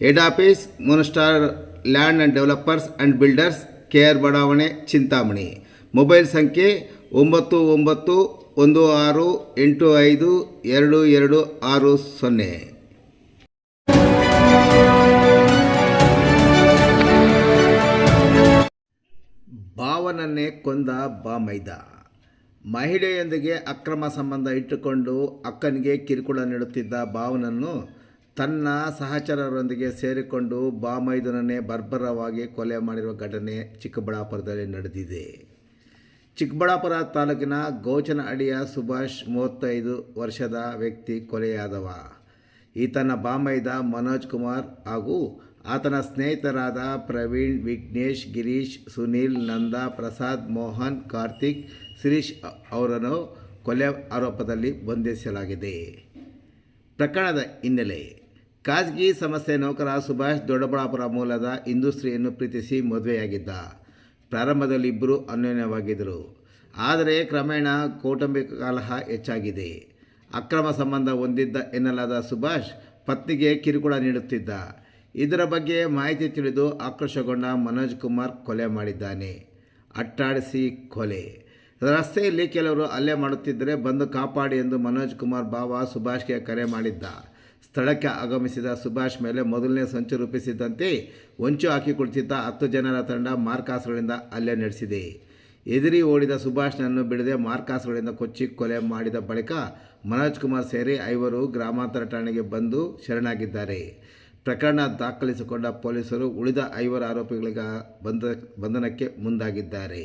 Head office moon star land and developers and builders K R ಬಡಾವಣೆ Chintamani mobile ಸಂಖ್ಯೆ ಒಂಬತ್ತು ಒಂಬತ್ತು ಒಂದು ಆರು ಎಂಟು ಐದು ಎರಡು ಎರಡು ಆರು ಸೊನ್ನೆ. ಭಾವನನ್ನೇ ಕೊಂದ ಬಾಮೈದ. ಮಹಿಳೆಯೊಂದಿಗೆ ಅಕ್ರಮ ಸಂಬಂಧ ಇಟ್ಟುಕೊಂಡು ಅಕ್ಕನಿಗೆ ಕಿರುಕುಳ ನೀಡುತ್ತಿದ್ದ ಭಾವನನ್ನು ತನ್ನ ಸಹಚರರೊಂದಿಗೆ ಸೇರಿಕೊಂಡು ಬಾಮೈದನನ್ನೇ ಬರ್ಬರವಾಗಿ ಕೊಲೆ ಮಾಡಿರುವ ಘಟನೆ ಚಿಕ್ಕಬಳ್ಳಾಪುರದಲ್ಲಿ ನಡೆದಿದೆ. ಚಿಕ್ಕಬಳ್ಳಾಪುರ ತಾಲೂಕಿನ ಗೋಚನ ಅಡಿಯ ಸುಭಾಷ್ ಮೂವತ್ತೈದು ವರ್ಷದ ವ್ಯಕ್ತಿ ಕೊಲೆಯಾದವ. ಈತನ ಬಾಮೈದ ಮನೋಜ್ ಕುಮಾರ್ ಹಾಗೂ ಆತನ ಸ್ನೇಹಿತರಾದ ಪ್ರವೀಣ್, ವಿಘ್ನೇಶ್, ಗಿರೀಶ್, ಸುನೀಲ್, ನಂದ, ಪ್ರಸಾದ್, ಮೋಹನ್, ಕಾರ್ತಿಕ್, ಶಿರೀಶ್ ಅವರನ್ನು ಕೊಲೆ ಆರೋಪದಲ್ಲಿ ಬಂಧಿಸಲಾಗಿದೆ. ಪ್ರಕರಣದ ಹಿನ್ನೆಲೆ. ಖಾಸಗಿ ಸಂಸ್ಥೆ ನೌಕರ ಸುಭಾಷ್ ದೊಡ್ಡಬಳ್ಳಾಪುರ ಮೂಲದ ಹಿಂದೂ ಸ್ತ್ರೀಯನ್ನು ಪ್ರೀತಿಸಿ ಮದುವೆಯಾಗಿದ್ದ. ಪ್ರಾರಂಭದಲ್ಲಿ ಇಬ್ಬರು ಅನ್ಯೋನ್ಯವಾಗಿದ್ದರು. ಆದರೆ ಕ್ರಮೇಣ ಕೌಟುಂಬಿಕ ಕಲಹ ಹೆಚ್ಚಾಗಿದೆ. ಅಕ್ರಮ ಸಂಬಂಧ ಹೊಂದಿದ್ದ ಎನ್ನಲಾದ ಸುಭಾಷ್ ಪತ್ನಿಗೆ ಕಿರುಕುಳ ನೀಡುತ್ತಿದ್ದ. ಇದರ ಬಗ್ಗೆ ಮಾಹಿತಿ ತಿಳಿದು ಆಕ್ರೋಶಗೊಂಡ ಮನೋಜ್ ಕುಮಾರ್ ಕೊಲೆ ಮಾಡಿದ್ದಾನೆ. ಅಟ್ಟಾಡಿಸಿ ಕೊಲೆ. ರಸ್ತೆಯಲ್ಲಿ ಕೆಲವರು ಹಲ್ಲೆ ಮಾಡುತ್ತಿದ್ದರೆ ಬಂದು ಕಾಪಾಡಿ ಎಂದು ಮನೋಜ್ ಕುಮಾರ್ ಬಾವ ಸುಭಾಷ್ಗೆ ಕರೆ ಮಾಡಿದ್ದ. ಸ್ಥಳಕ್ಕೆ ಆಗಮಿಸಿದ ಸುಭಾಷ್ ಮೇಲೆ ಮೊದಲನೇ ಸಂಚು ರೂಪಿಸಿದ್ದಂತೆ ಹೊಂಚು ಹಾಕಿಕೊಳ್ತಿದ್ದ ಹತ್ತು ಜನರ ತಂಡ ಮಾರ್ಕಾಸುಗಳಿಂದ ಹಲ್ಲೆ ನಡೆಸಿದೆ. ಎದುರಿ ಓಡಿದ ಸುಭಾಷ್ನನ್ನು ಬಿಡದೆ ಮಾರ್ಕಾಸುಗಳಿಂದ ಕೊಚ್ಚಿ ಕೊಲೆ ಮಾಡಿದ ಬಳಿಕ ಮನೋಜ್ ಕುಮಾರ್ ಸೇರಿ ಐವರು ಗ್ರಾಮಾಂತರ ಠಾಣೆಗೆ ಬಂದು ಶರಣಾಗಿದ್ದಾರೆ. ಪ್ರಕರಣ ದಾಖಲಿಸಿಕೊಂಡ ಪೊಲೀಸರು ಉಳಿದ ಐವರು ಆರೋಪಿಗಳಿಗ ಬಂಧ ಬಂಧನಕ್ಕೆ ಮುಂದಾಗಿದ್ದಾರೆ.